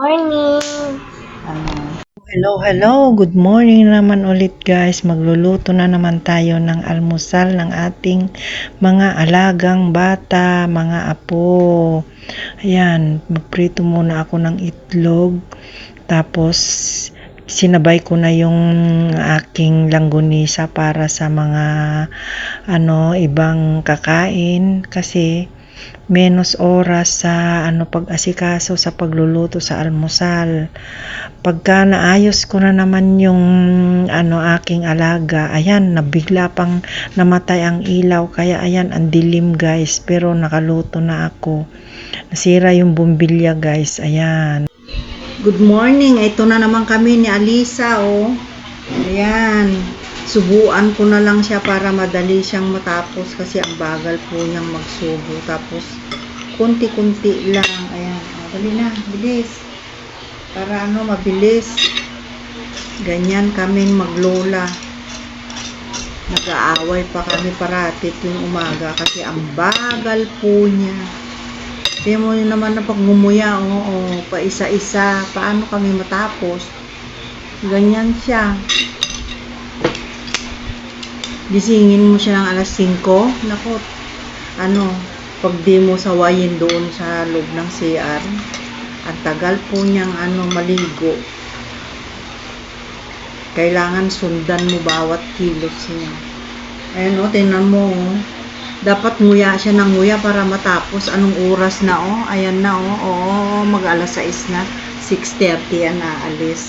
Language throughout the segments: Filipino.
Morning! Ano. Hello, hello. Good morning naman ulit guys. Magluluto na naman tayo ng almusal ng ating mga alagang bata, mga apo. Ayan, magprito muna ako ng itlog. Tapos, sinabay ko na yung aking langgunisa para sa mga ano ibang kakain kasi menos oras sa ano pag-asikaso sa pagluluto sa almusal. Pagka naayos ko na naman yung ano aking alaga, ayan nabigla pang namatay ang ilaw kaya ayan ang dilim guys pero nakaluto na ako. Nasira yung bumbilya guys, ayan. Good morning, ito na naman kami ni Alisa oh. Ayan. Subuan ko na lang siya para madali siyang matapos kasi ang bagal po niyang magsubo. Tapos, kunti-kunti lang. Ayan. Dali na. Bilis. Para ano, mabilis. Ganyan kaming maglola. Nag-aaway pa kami parati tuwing umaga kasi ang bagal po niya. Kaya mo naman na pagmumuya, oo, pa isa-isa, paano kami matapos? Ganyan siya gisingin mo siya ng alas 5, nako, ano, pag di mo sawayin doon sa loob ng CR, ang tagal po niyang ano, maligo. Kailangan sundan mo bawat kilos niya. Ayan o, tingnan mo o. Dapat nguya siya ng nguya para matapos. Anong oras na o? Ayan na o. Oo, mag alas 6 na. 6.30 yan aalis.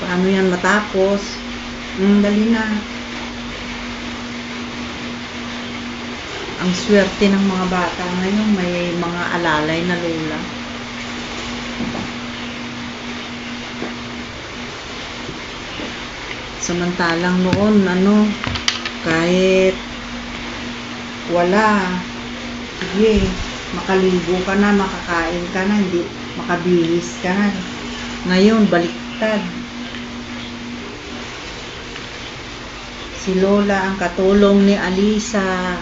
Paano yan matapos? Mm, dali na. Ang swerte ng mga bata ngayon, may mga alalay na lola. Samantalang noon, ano, kahit wala, sige, makaligo ka na, makakain ka na, hindi, makabihis ka na. Ngayon, baliktad. Si Lola ang katulong ni Alisa.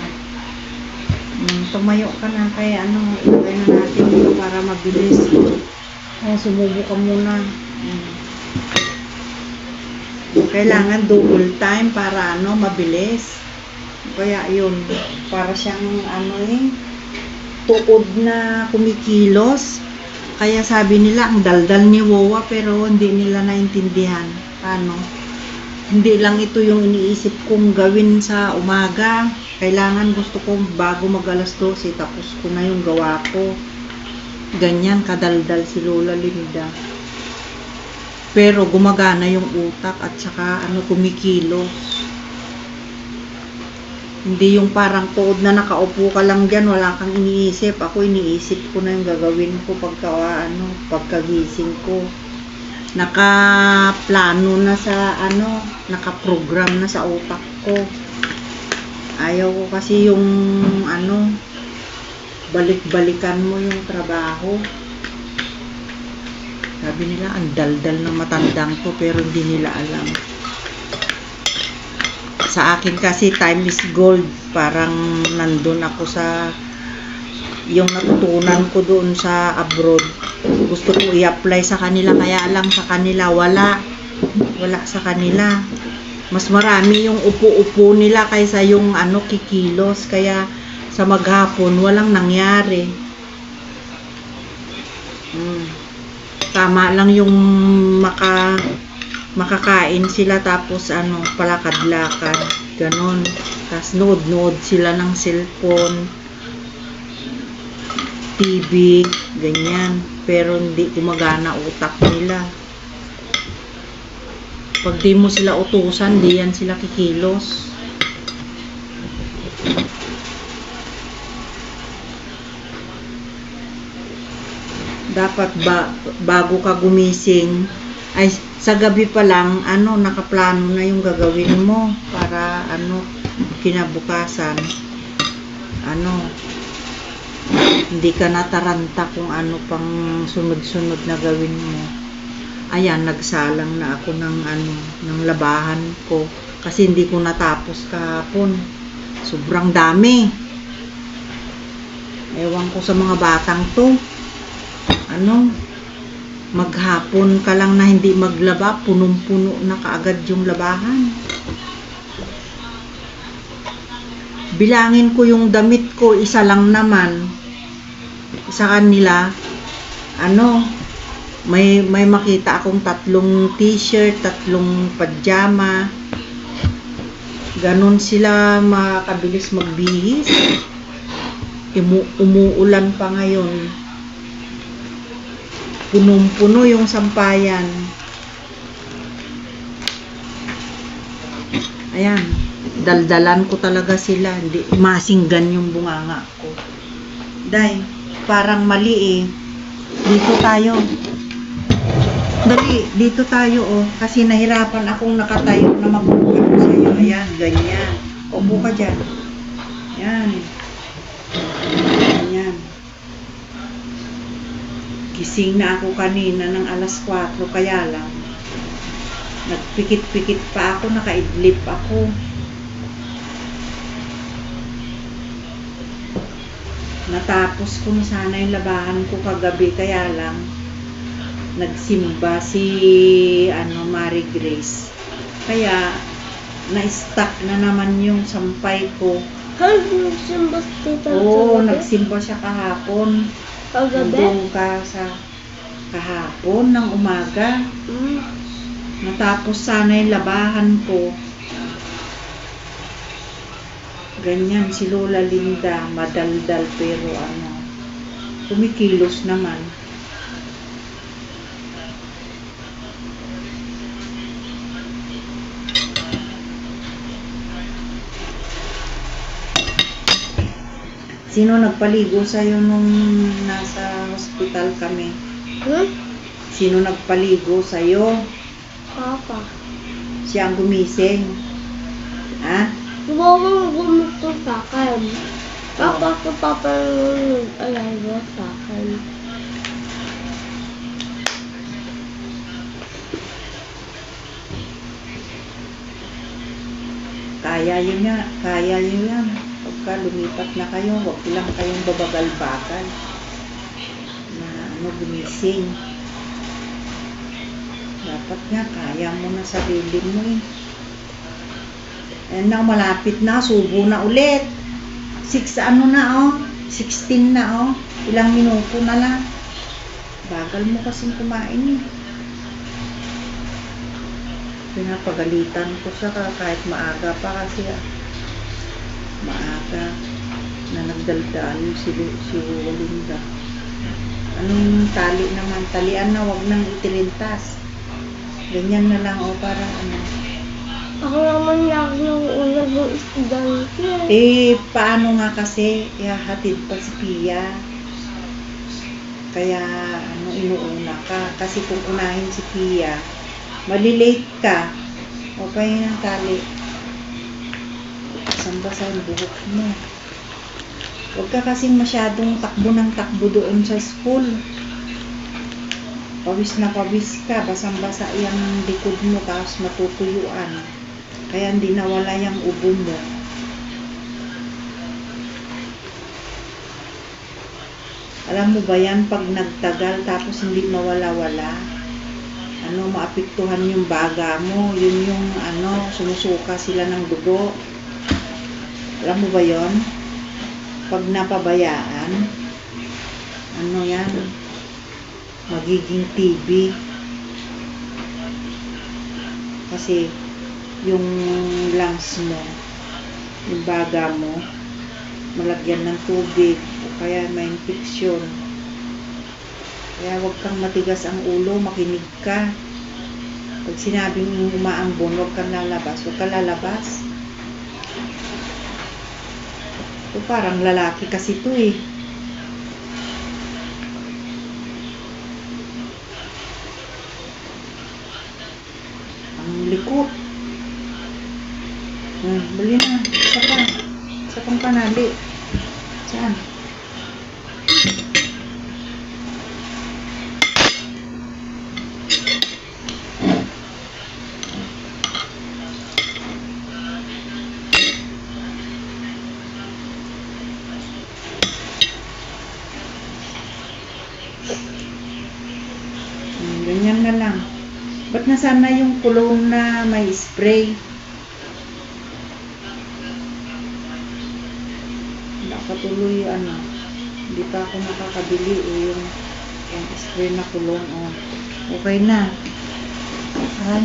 Mm, tumayo ka na kaya ano, ilagay na natin dito para mabilis. Oh, sumubo ka muna. Mm. Kailangan double time para ano, mabilis. Kaya yun, para siyang ano eh, tuod na kumikilos. Kaya sabi nila, ang daldal ni Wowa pero hindi nila naintindihan. Paano? Hindi lang ito yung iniisip kong gawin sa umaga. Kailangan gusto kong bago mag alas 12, tapos ko na yung gawa ko. Ganyan, kadaldal si Lola Linda. Pero gumagana yung utak at saka ano, kumikilos. Hindi yung parang tuod na nakaupo ka lang dyan, wala kang iniisip. Ako iniisip ko na yung gagawin ko pagka, ano, pagkagising ko nakaplano na sa ano, nakaprogram na sa utak ko. Ayaw ko kasi yung ano, balik-balikan mo yung trabaho. Sabi nila, ang daldal ng matandang to pero hindi nila alam. Sa akin kasi time is gold. Parang nandun ako sa yung natutunan ko doon sa abroad gusto ko i-apply sa kanila kaya lang sa kanila wala. Wala sa kanila. Mas marami yung upo-upo nila kaysa yung ano kikilos. Kaya sa maghapon walang nangyari. Hmm. tama lang yung maka makakain sila tapos ano palakad-lakad. Ganon. Tapos nood-nood sila ng cellphone TV, ganyan. Pero hindi gumagana utak nila. Pag di mo sila utusan, di yan sila kikilos. Dapat ba, bago ka gumising, ay sa gabi pa lang, ano, nakaplano na yung gagawin mo para, ano, kinabukasan. Ano, hindi ka nataranta kung ano pang sunod-sunod na gawin mo. Ayan, nagsalang na ako ng ano, ng labahan ko kasi hindi ko natapos kahapon. Sobrang dami. Ewan ko sa mga batang to. ano, maghapon ka lang na hindi maglaba, punong-puno na kaagad yung labahan. Bilangin ko yung damit ko, isa lang naman. Sa kanila, ano, may may makita akong tatlong t-shirt, tatlong pajama. Ganon sila makabilis magbihis. Imu- umuulan pa ngayon. Punong-puno yung sampayan. Ayan. Daldalan ko talaga sila. Hindi, masinggan yung bunganga ko. Day, parang mali eh. Dito tayo. Dali, dito tayo oh. Kasi nahirapan akong nakatayo na ko sa'yo. Ayan, ganyan. Upo ka dyan. Yan. Ganyan. Gising na ako kanina ng alas 4, kaya lang. Nagpikit-pikit pa ako, nakaidlip ako. Natapos ko na sana yung labahan ko kagabi, kaya lang nagsimba si ano Mary Grace. Kaya na-stuck na naman yung sampay ko. Hanggang nagsimba si tita Oo, nagsimba siya kahapon. Kagabi? Nandun ka sa kahapon ng umaga. Mm. Natapos sana yung labahan ko. Ganyan si Lola Linda, madaldal pero ano, kumikilos naman. Sino nagpaligo sa'yo nung nasa hospital kami? Hmm? Sino nagpaligo sa'yo? Papa. Siya ang gumising. Ha? Huwag gumusto sa akin. Papa ko papa yung nag-alaga sa akin. Kaya yun nga, kaya yun yan. Pagka lumipat na kayo, huwag lang kayong babagal-bagal na ano, gumising. Dapat nga, kaya mo na sarili mo eh. Ayan na, malapit na, subo na ulit. Six, ano na oh, 16 na oh. Ilang minuto na lang. Bagal mo kasing kumain eh. Pinapagalitan ko siya ka- kahit maaga pa kasi ah, maaga na nagdaldal si, si Walinda. Anong tali naman? Talian na, wag nang itilintas. Ganyan na lang o para ano. Ako naman lagi yung una ng estudyante. Eh, paano nga kasi ihahatid pa si Pia? Kaya ano, inuuna ka. Kasi kung unahin si Pia, malilate ka. O pa yun ang tali. Basa-basa yung buhok mo. Huwag ka kasing masyadong takbo ng takbo doon sa school. Pawis na pawis ka, basang-basa yung likod mo, tapos matutuyuan. Kaya hindi nawala yung ubo mo. Alam mo ba yan, pag nagtagal tapos hindi mawala-wala, ano, maapektuhan yung baga mo, yun yung, ano, sumusuka sila ng dugo. Alam mo ba yon? Pag napabayaan, ano yan, magiging TB. Kasi, yung lungs mo, yung baga mo, malagyan ng tubig o kaya may infeksyon. Kaya huwag kang matigas ang ulo, makinig ka. Pag sinabing umaambon, huwag kang lalabas, huwag kang lalabas. O parang lalaki kasi to eh. Ang likot. Hmm, bali na. Isa pa. Isa pang panali. Saan? Hmm, ganyan na lang. Ba't nasaan na yung kulong na may spray? Tuloy ano. Hindi pa ako nakakabili eh, yung, yung spray na kulong. Oh. Okay na. Ay.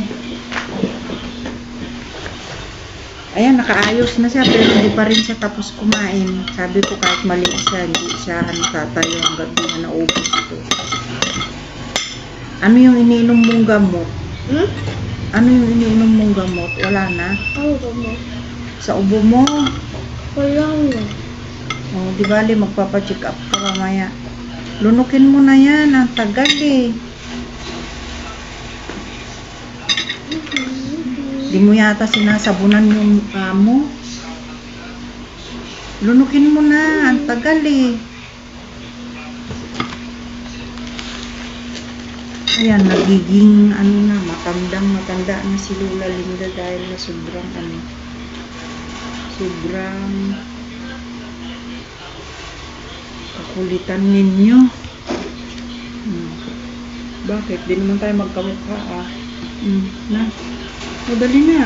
Ayan, nakaayos na siya pero hindi pa rin siya tapos kumain. Sabi ko kahit mali siya, hindi siya ano, tatayo hanggang di na naubos ito. Ano yung iniinom mong gamot? Hmm? Ano yung iniinom mong gamot? Wala na? Ang gamo. Sa ubo mo? Wala na. O, di bali, magpapacheck up ka mamaya. Lunukin mo na yan, ang tagal eh. Di mo yata sinasabunan yung mukha mo. Lunukin mo na, ang tagal eh. Ayan, nagiging ano na, matandang matanda na si Lula Linda dahil na sobrang ano, sobrang kakulitan ninyo. Hmm. Bakit? Di naman tayo magkamukha ah. Hmm. Na, madali na.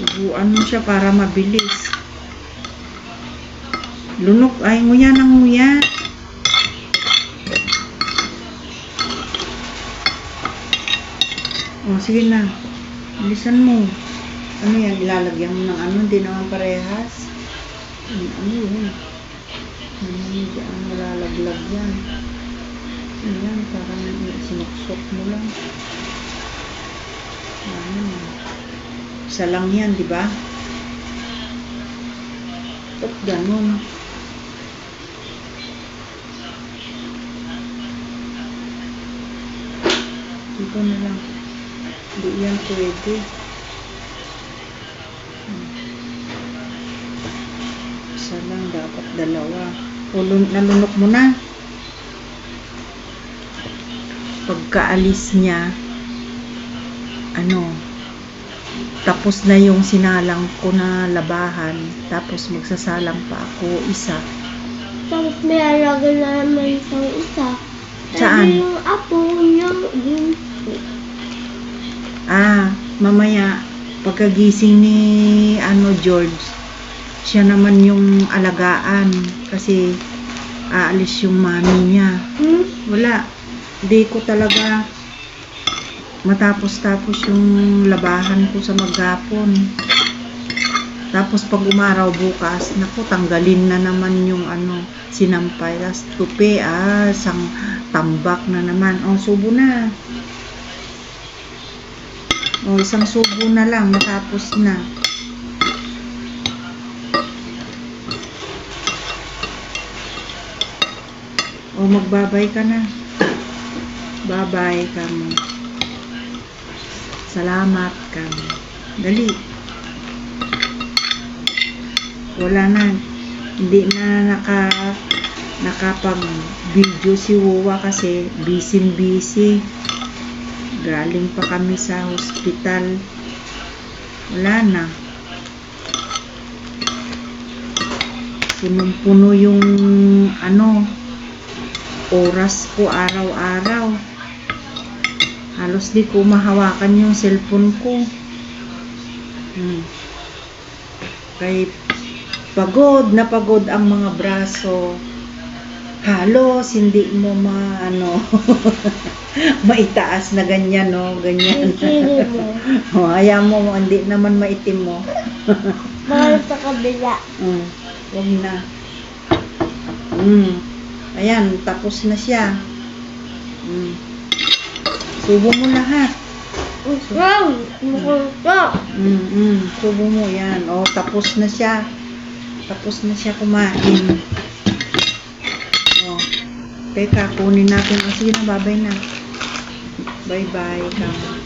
Subuan mo siya para mabilis. Lunok, ay nguya ng nguya. O, sige na. Bilisan mo. Ano yan? Ilalagyan mo ng ano? Hindi naman parehas. Ano, ano yun? Ano? Diyan malalaglag yan. Ayan, parang sinuksok mo lang. Ano? Isa lang yan, di ba? Ba't ganun? Dito na lang. Hindi yan pwede. Dalawa. Ulun, nalunok mo na. Pagkaalis niya, ano, tapos na yung sinalang ko na labahan, tapos magsasalang pa ako isa. Tapos may alaga na naman isang isa. Saan? Sabi yung apo niya, yun. Ah, mamaya, pagkagising ni ano George, siya naman yung alagaan kasi aalis yung mami niya. Hmm? Wala, di ko talaga matapos-tapos yung labahan ko sa maghapon. Tapos pag umaraw bukas, naku, tanggalin na naman yung ano, sinampay. Tapos tupi, ah, sang tambak na naman. O, subo na. O, isang subo na lang, matapos na. O, magbabay ka na. Babay ka mo. Salamat ka mo. Dali. Wala na. Hindi na naka nakapag-video si Wuwa kasi busy-busy. Galing pa kami sa hospital. Wala na. Punong-puno yung ano oras ko araw-araw. Halos di ko mahawakan yung cellphone ko. Hmm. Kay pagod na pagod ang mga braso. Halos hindi mo ma ano maitaas na ganyan no, ganyan. Oh, ayaw mo hindi naman maitim mo. Mahal sa kabila. Mm, wag na. Mm. Ayan, tapos na siya. Mm. Subo mo lahat. Ka! Mm, mm. Subo mo yan. O, tapos na siya. Tapos na siya kumain. O. Teka, kunin natin. O, sige na, babay na. Bye-bye. Kamo.